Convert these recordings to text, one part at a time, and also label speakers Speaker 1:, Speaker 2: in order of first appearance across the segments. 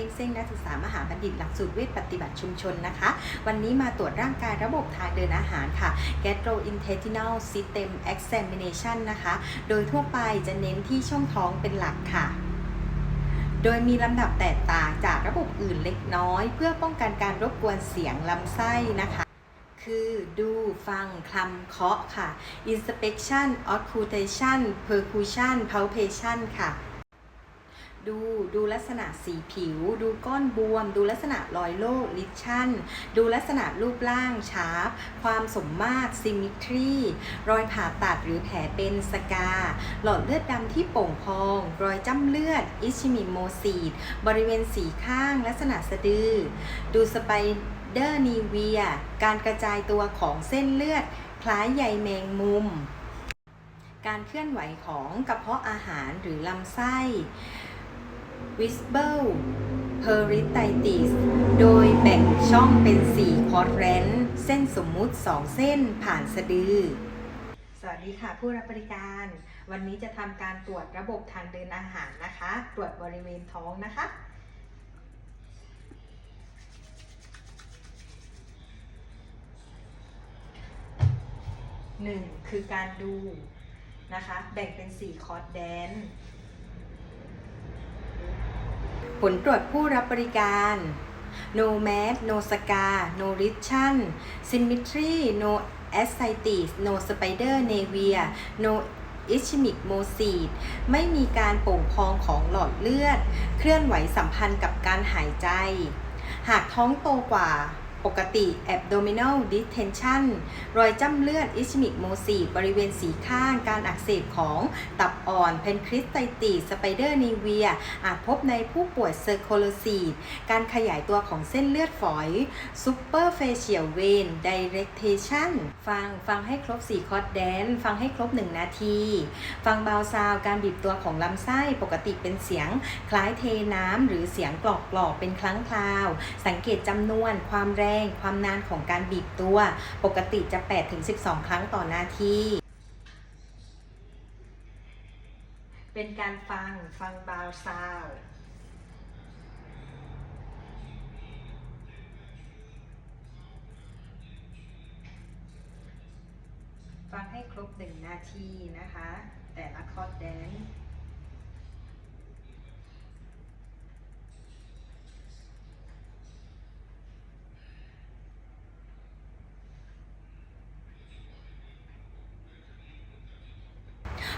Speaker 1: ป้งเซ้งนักศึกษามหาบัณฑิตหลักสูตรเวชปฏิบัติชุมชนนะคะ วันนี้มาตรวจร่างกายระบบทางเดินอาหารค่ะ gastrointestinal system examination นะคะ โดยทั่วไปจะเน้นที่ช่องท้องเป็นหลักค่ะโดยมีลำดับแตกต่างจากระบบอื่นเล็กน้อย เพื่อป้องกันการรบกวนเสียงลำไส้นะคะ คือดูฟังคลำเคาะค่ะ inspection auscultation percussion palpation ค่ะ ดูดูลักษณะสีผิว ดูก้อนบวม ดูลักษณะรอยโรคลิชั่น ดูลักษณะรูปร่างชาร์ปความสมมาตร symmetry รอยผ่าตัดหรือแผลเป็นสกา หลอดเลือดดำที่โป่งพอง รอยจ้ำเลือด อิชิมิโมซีด บริเวณสีข้าง ลักษณะสะดือ ดูสไปเดอร์นีเวีย การกระจายตัวของเส้นเลือด คล้ายใยแมงมุม การเคลื่อนไหวของกระเพาะอาหารหรือลำไส้ Visible Peritonitis โดยแบ่งช่องเป็น 4 คอร์ดเรนเส้นสมมุติ 2 เส้นผ่านสะดือ สวัสดีค่ะผู้รับบริการ วันนี้จะทำการตรวจระบบทางเดินอาหารนะคะ ตรวจบริเวณท้องนะคะ หนึ่งคือการดูนะคะ แบ่งเป็น 4 คอร์สแดน ผลตรวจผู้รับบริการ no mass no scar no lesion symmetry no ascites no spider nevia no ischemic mosid ไม่มีการโป่งพองของหลอดเลือด เคลื่อนไหวสัมพันธ์กับการหายใจ หากท้องโตกว่า ปกติ abdominal distension รอยจ้ำเลือด ischemic m o s i บริเวณสีข้าง การอักเสบของตับอ่อน pancreatitis spider nevia อาจพบในผู้ป่วย cirrhosis การขยายตัวของเส้นเลือดฝอย superficial vein dilatation ฟัง ฟังให้ครบ 4 คอร์ดแดน ฟังให้ครบ 1 นาที ฟังเบาซาว การบีบตัวของลำไส้ปกติเป็นเสียงคล้ายเทน้ำหรือเสียงกรอกกรอกๆเป็นครั้งคราว สังเกตจำนวนความแรงความนานของการบีบตัว ปกติจะ 8-12 ครั้งต่อนาที เป็นการฟัง ฟังเบาซาวฟังให้ครบหนึ่งนาทีนะคะ แต่ละคอร์ดแดนซ์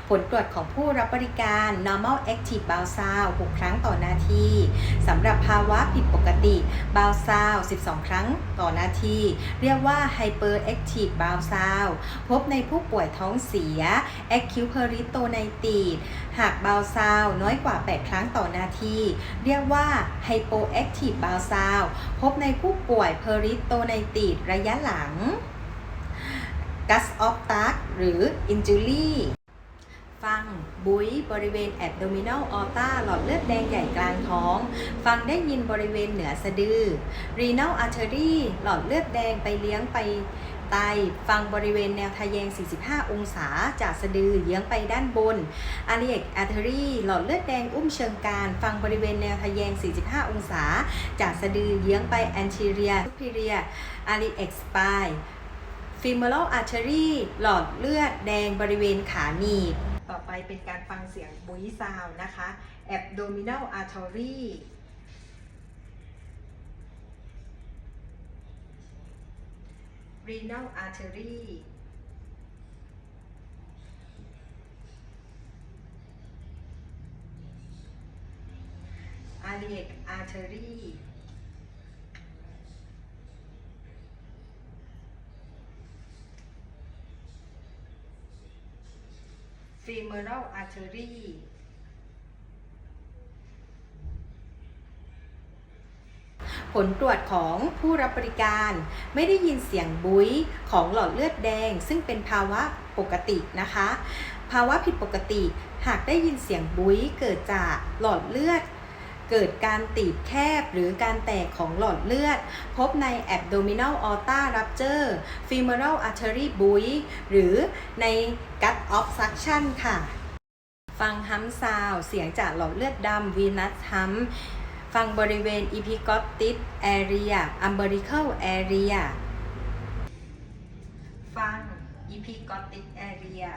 Speaker 1: ผลตรวจของผู้รับบริการ normal active bowel sound 6 ครั้งต่อนาทีสำหรับภาวะผิดปกติ bowel sound 12 ครั้งต่อนาที เรียกว่า hyperactive bowel sound พบในผู้ป่วยท้องเสีย acute peritonitis หาก bowel sound น้อยกว่า 8 ครั้งต่อนาที เรียกว่า hypoactive bowel sound พบในผู้ป่วย peritonitis ระยะหลัง gas of Tuck หรือ injury ฟังบุ้ยบริเวณ abdominal aorta หลอดเลือดแดงใหญ่กลางท้อง ฟังได้ยินบริเวณเหนือสะดือ renal artery หลอดเลือดแดงไปเลี้ยงไปไตฟังบริเวณแนวทะแยง 45 องศา จากสะดือเลี้ยงไปด้านบน iliac artery หลอดเลือดแดงอุ้มเชิงกรานฟังบริเวณแนวทะแยง 45 องศา จากสะดือเลี้ยงไป anterior superior iliac spine femoral artery หลอดเลือดแดงบริเวณขาหนีบ เป็นการฟังเสียงบุยซาวนะคะ abdominal artery renal artery iliac artery femoral artery ผลตรวจของผู้รับบริการไม่ได้ยินเสียงบุ้ยของหลอดเลือดแดง ซึ่งเป็นภาวะปกตินะคะ ภาวะผิดปกติหากได้ยินเสียงบุ้ยเกิดจากหลอดเลือด เกิดการตีบแคบหรือการแตกของหลอดเลือด พบใน abdominal aorta rupture femoral artery buoy หรือใน gut obstruction ค่ะ ฟังฮัมซาวเสียงจากหลอดเลือดดำวีนัสฮัมฟังบริเวณ epiglottis area umbilical area ฟัง epiglottis area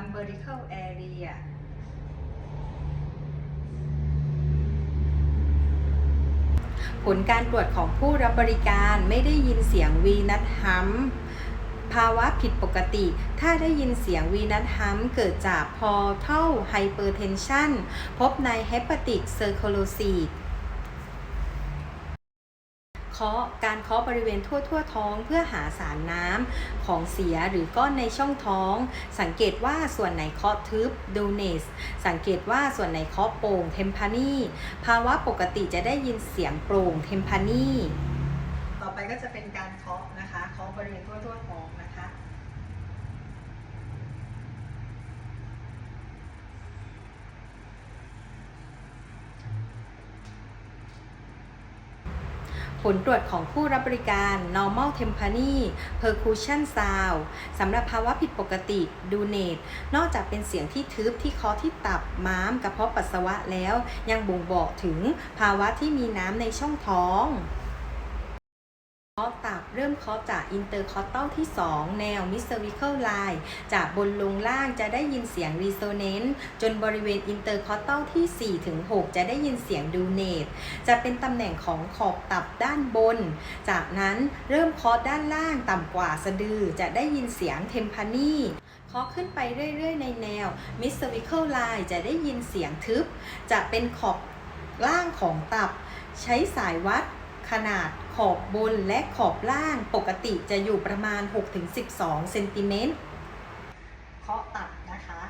Speaker 1: umbilical area ผลการตรวจของผู้รับบริการไม่ได้ยินเสียงวีนัทฮัมภาวะผิดปกติ ถ้าได้ยินเสียงวีนัทฮัมเกิดจาก portal hypertension พบใน hepatic cirrhosis เค คาะการเคาะบริเวณทั่วทั่วท้องเพื่อหาสารน้ำของเสียหรือก้อนในช่องท้อง สังเกตว่าส่วนไหนเคาะทึบดูเนสสังเกตว่าส่วนไหนเคาะโปร่งเทมพานีภาวะปกติจะได้ยินเสียงโปร่งเทมพานีต่อไปก็จะเป็นการเคาะนะคะเคาะบริเวณทั่วทั่วๆท้องนะคะ ผลตรวจของผู้รับบริการ normal tympani percussion sound สำหรับภาวะผิดปกติดูเนตนอกจากเป็นเสียงที่ทึบที่คอที่ตับม้ามกระเพาะปัสสาวะแล้ว ยังบ่งบอกถึงภาวะที่มีน้ำในช่องท้อง เริ่มเคาะจาก intercostal ที่ 2 แนว mid cervical line จากบนลงล่างจะได้ยินเสียง resonance จนบริเวณ intercostal ที่4-6จะได้ยินเสียงดูเนตจะเป็นตำแหน่งของขอบตับด้านบน จากนั้นเริ่มเคาะด้านล่างต่ำกว่าสะดือจะได้ยินเสียงเทมพานีเคาะขึ้นไปเรื่อย ๆ ในแนว mid cervical line จะได้ยินเสียงทึบ จะเป็นขอบล่างของตับ ใช้สายวัด ขนาดขอบบนและขอบล่างปกติจะอยู่ประมาณ 6-12 เซนติเมตรเคาะตัดนะคะ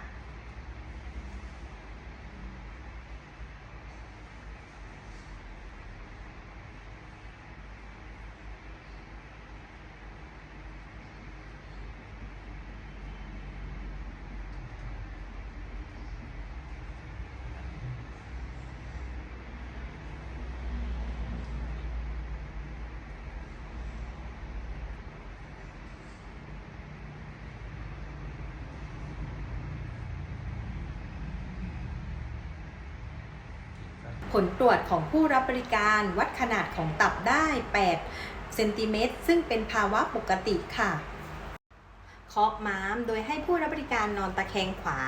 Speaker 1: ลตรวจของผู้รับบริการวัดขนาดของตับได้ 8 เซนติเมตร ซึ่งเป็นภาวะปกติค่ะเคาะม้าม โดยให้ผู้รับบริการนอนตะแคงขวา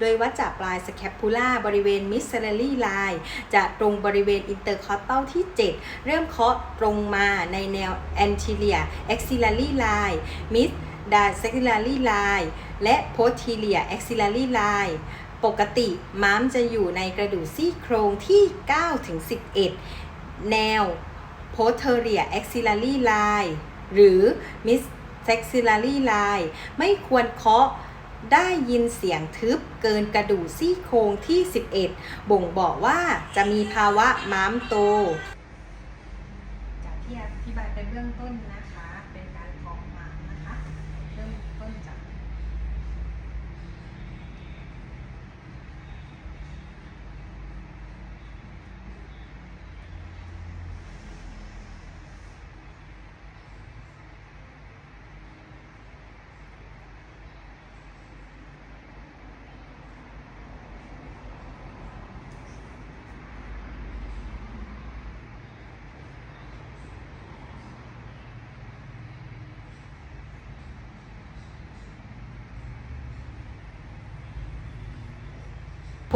Speaker 1: โดยวัดจากปลายสแคปพูล่าบริเวณมิสเซลลี่ไลน์จะตรงบริเวณอินเตอร์คอตตัลที่ 7 เริ่มเคาะตรงมาในแนว anterior axillary line mid d a c e l l a r y line และ posterior axillary line ปกติม้ามจะอยู่ในกระดูกซี่โครงที่ 9 ถึง 11 แนว posterior axillary line หรือ mid axillary line ไม่ควรเคาะได้ยินเสียงทึบเกินกระดูกซี่โครงที่ 11 บ่งบอกว่าจะมีภาวะม้ามโต จากที่อธิบายไปเบื้องต้นนะคะ เป็นการเคาะม้ามนะคะ เริ่มต้นจาก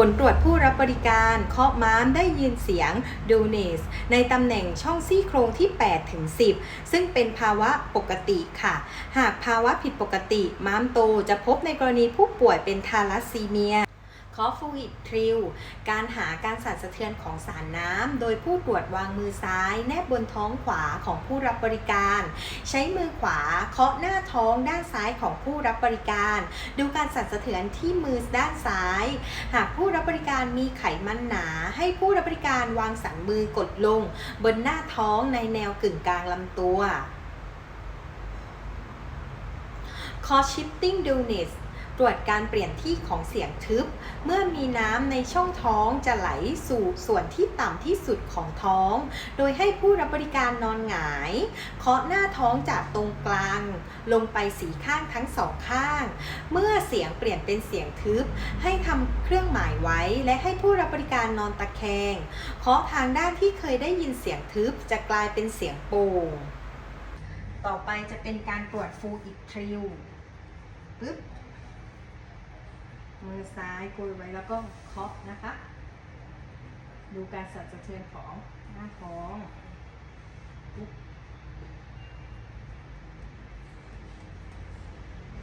Speaker 1: ผลตรวจผู้รับบริการเคาะม้ามได้ยินเสียงดูเนสในตำแหน่งช่องซี่โครงที่ 8 ถึง 10 ซึ่งเป็นภาวะปกติค่ะ หากภาวะผิดปกติ ม้ามโตจะพบในกรณีผู้ป่วยเป็นทาลัสซีเมีย คอฟูอิดทริลการหาการสั่นสะเทือนของสารน้ำ โดยผู้ตรวจวางมือซ้าย แนบบนท้องขวาของผู้รับบริการ ใช้มือขวาเคาะหน้าท้องด้านซ้ายของผู้รับบริการ ดูการสั่นสะเทือนที่มือด้านซ้าย หากผู้รับบริการมีไขมันหนา ให้ผู้รับบริการวางสันมือกดลง บนหน้าท้องในแนวกึ่งกลางลำตัวคอ shifting dullness ตรวจการเปลี่ยนที่ของเสียงทึบ เมื่อมีน้ำในช่องท้องจะไหลสู่ส่วนที่ต่ำที่สุดของท้อง โดยให้ผู้รับบริการนอนหงาย เคาะหน้าท้องจากตรงกลาง ลงไปสีข้างทั้งสองข้าง เมื่อเสียงเปลี่ยนเป็นเสียงทึบ ให้ทำเครื่องหมายไว้ และให้ผู้รับบริการนอนตะแคง เคาะทางด้านที่เคยได้ยินเสียงทึบจะกลายเป็นเสียงโป่งต่อไปจะเป็นการตรวจฟูอิกทริวปึ๊บ มือซ้ายกดไว้แล้วก็เคาะนะคะ ดูการสั่นสะเทือนของหน้าท้องปึ๊บ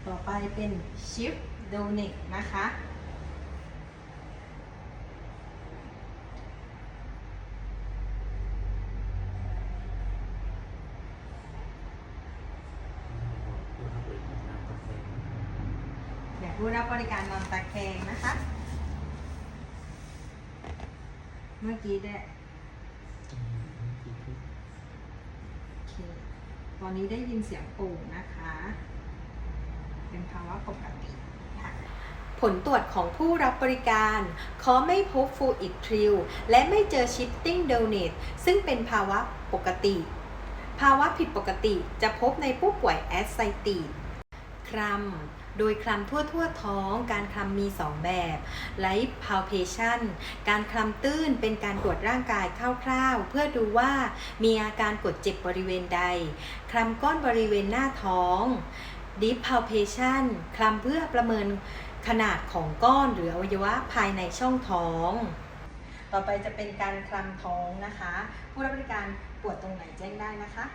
Speaker 1: ต่อไปเป็นชิฟโดนิกนะคะ อยากรู้รับบริการนอนตะแคงนะคะ เมื่อกี้ได้โอเคตอนนี้ได้ยินเสียงโป่งนะคะ เป็นภาวะปกติผลตรวจของผู้รับบริการ ขอไม่พบฟูอิดทริลและไม่เจอชิปติ้งเดลเนตซึ่งเป็นภาวะปกติ ภาวะผิดปกติจะพบในผู้ป่วยแอสไซตีดคลำ โดยคลำทั่วทั่วท้อง การคลำมี 2 แบบ Light palpation การคลำตื้นเป็นการตรวจร่างกายคร่าวๆ เพื่อดูว่ามีอาการกดเจ็บบริเวณใด คลำก้อนบริเวณหน้าท้อง Deep palpation คลำเพื่อประเมินขนาดของก้อนหรืออวัยวะภายในช่องท้อง ต่อไปจะเป็นการคลำท้องนะคะ ผู้รับบริการปวดตรงไหนแจ้งได้นะคะ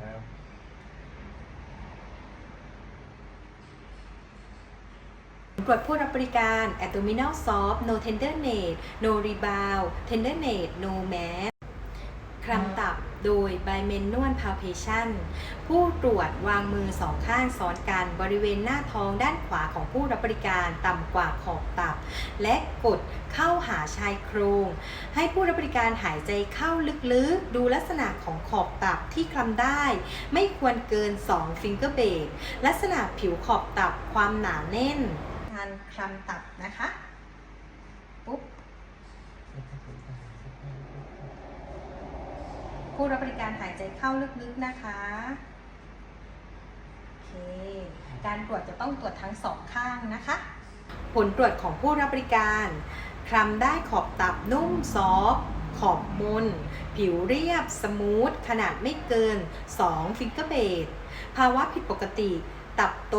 Speaker 2: ครับ
Speaker 1: ตรวจผู้รับบริการ abdominal soft no tenderness no rebound tenderness no mass คลำตับโดย bimanual palpation ผู้ตรวจวางมือสองข้างซ้อนกันบริเวณหน้าท้องด้านขวาของผู้รับบริการต่ำกว่าขอบตับ และกดเข้าหาชายโครง ให้ผู้รับบริการหายใจเข้าลึกๆ ดูลักษณะของขอบตับที่คลำได้ ไม่ควรเกิน 2 finger b a d ลักษณะผิวขอบตับความหนาแน่น การคลำตับนะคะปุ๊บผู้รับบริการหายใจเข้าลึกๆนะคะโอเคการตรวจจะต้องตรวจทั้งสองข้างนะคะ ผลตรวจของผู้รับบริการคลำได้ขอบตับนุ่มซอฟขอบมน ผิวเรียบ สมูท ขนาดไม่เกิน 2 ฟิงเกอร์เบดภาวะผิดปกติ ตับโต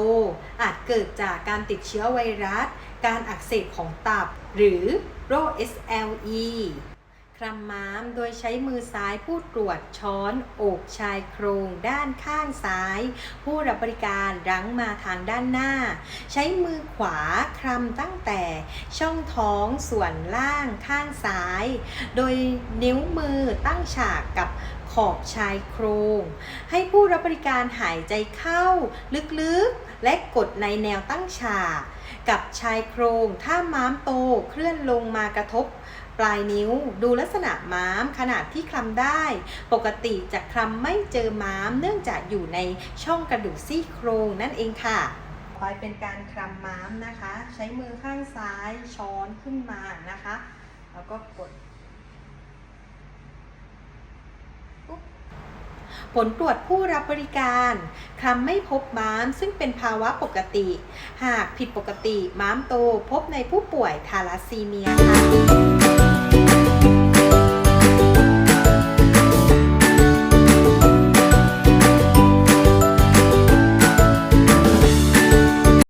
Speaker 1: อาจเกิดจากการติดเชื้อไวรัส การอักเสบของตับ หรือโรค SLE คลำม้ามโดยใช้มือซ้ายผู้ตรวจช้อนอกชายโครงด้านข้างซ้าย ผู้รับบริการรั้งมาทางด้านหน้า ใช้มือขวาคลำตั้งแต่ช่องท้องส่วนล่างข้างซ้าย โดยนิ้วมือตั้งฉากกับขอบชายโครง ให้ผู้รับบริการหายใจเข้า ลึกๆ และกดในแนวตั้งฉาก กับชายโครงถ้าม้ามโตเคลื่อนลงมากระทบ ปลายนิ้ว ดูลักษณะม้าม ขนาดที่คลำได้ ปกติจะคลำไม่เจอม้าม เนื่องจากอยู่ในช่องกระดูกซี่โครงนั่นเองค่ะต่อไปเป็นการคลำม้ามนะคะ ใช้มือข้างซ้ายช้อนขึ้นมานะคะ แล้วก็กดผลตรวจผู้รับบริการคลำไม่พบม้ามซึ่งเป็นภาวะปกติ หากผิดปกติม้ามโตพบในผู้ป่วยทาลัสซีเมียค่ะ